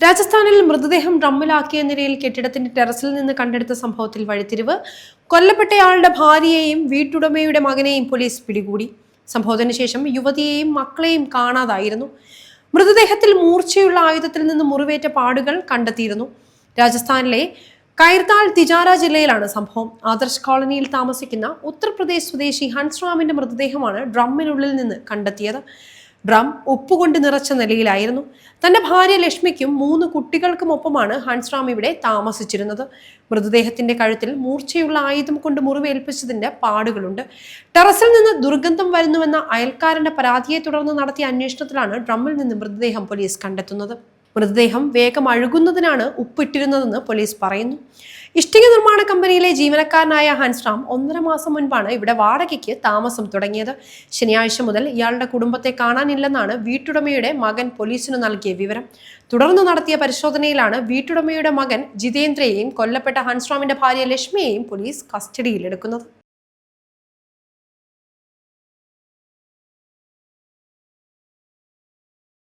രാജസ്ഥാനിൽ മൃതദേഹം ഡ്രമ്മിലാക്കിയ നിലയിൽ കെട്ടിടത്തിന്റെ ടെറസിൽ നിന്ന് കണ്ടെടുത്ത സംഭവത്തിൽ വഴിത്തിരിവ്. കൊല്ലപ്പെട്ടയാളുടെ ഭാര്യയെയും വീട്ടുടമയുടെ മകനെയും പോലീസ് പിടികൂടി. സംഭവത്തിന് ശേഷം യുവതിയെയും മക്കളെയും കാണാതായിരുന്നു. മൃതദേഹത്തിൽ മൂർച്ചയുള്ള ആയുധത്തിൽ നിന്ന് മുറിവേറ്റ പാടുകൾ കണ്ടെത്തിയിരുന്നു. രാജസ്ഥാനിലെ കൈർത്താൽ തിജാര ജില്ലയിലാണ് സംഭവം. ആദർശ് കോളനിയിൽ താമസിക്കുന്ന ഉത്തർപ്രദേശ് സ്വദേശി ഹൻസ്റാമിന്റെ മൃതദേഹമാണ് ഡ്രമ്മിനുള്ളിൽ നിന്ന് കണ്ടെത്തിയത്. ഡ്രം ഉപ്പുകൊണ്ട് നിറച്ച നിലയിലായിരുന്നു. തന്റെ ഭാര്യ ലക്ഷ്മിക്കും മൂന്ന് കുട്ടികൾക്കുമൊപ്പമാണ് ഹൻസ്റാം ഇവിടെ താമസിച്ചിരുന്നത്. മൃതദേഹത്തിന്റെ കഴുത്തിൽ മൂർച്ചയുള്ള ആയുധം കൊണ്ട് മുറിവേൽപ്പിച്ചതിന്റെ പാടുകളുണ്ട്. ടെറസിൽ നിന്ന് ദുർഗന്ധം വരുന്നുവെന്ന അയൽക്കാരന്റെ പരാതിയെ തുടർന്ന് നടത്തിയ അന്വേഷണത്തിലാണ് ഡ്രമ്മിൽ നിന്ന് മൃതദേഹം പോലീസ് കണ്ടെത്തുന്നത്. മൃതദേഹം വേഗം അഴുകുന്നതിനാണ് ഉപ്പിട്ടിരുന്നതെന്ന് പോലീസ് പറയുന്നു. ഇഷ്ടിക നിർമ്മാണ കമ്പനിയിലെ ജീവനക്കാരനായ ഹൻസ്റാം ഒന്നര മാസം മുൻപാണ് ഇവിടെ വാടകയ്ക്ക് താമസം തുടങ്ങിയത്. ശനിയാഴ്ച മുതൽ ഇയാളുടെ കുടുംബത്തെ കാണാനില്ലെന്നാണ് വീട്ടുടമയുടെ മകൻ പോലീസിന് നൽകിയ വിവരം. തുടർന്ന് നടത്തിയ പരിശോധനയിലാണ് വീട്ടുടമയുടെ മകൻ ജിതേന്ദ്രയെയും കൊല്ലപ്പെട്ട ഹൻസ്റാമിന്റെ ഭാര്യ ലക്ഷ്മിയെയും പോലീസ് കസ്റ്റഡിയിലെടുക്കുന്നത്.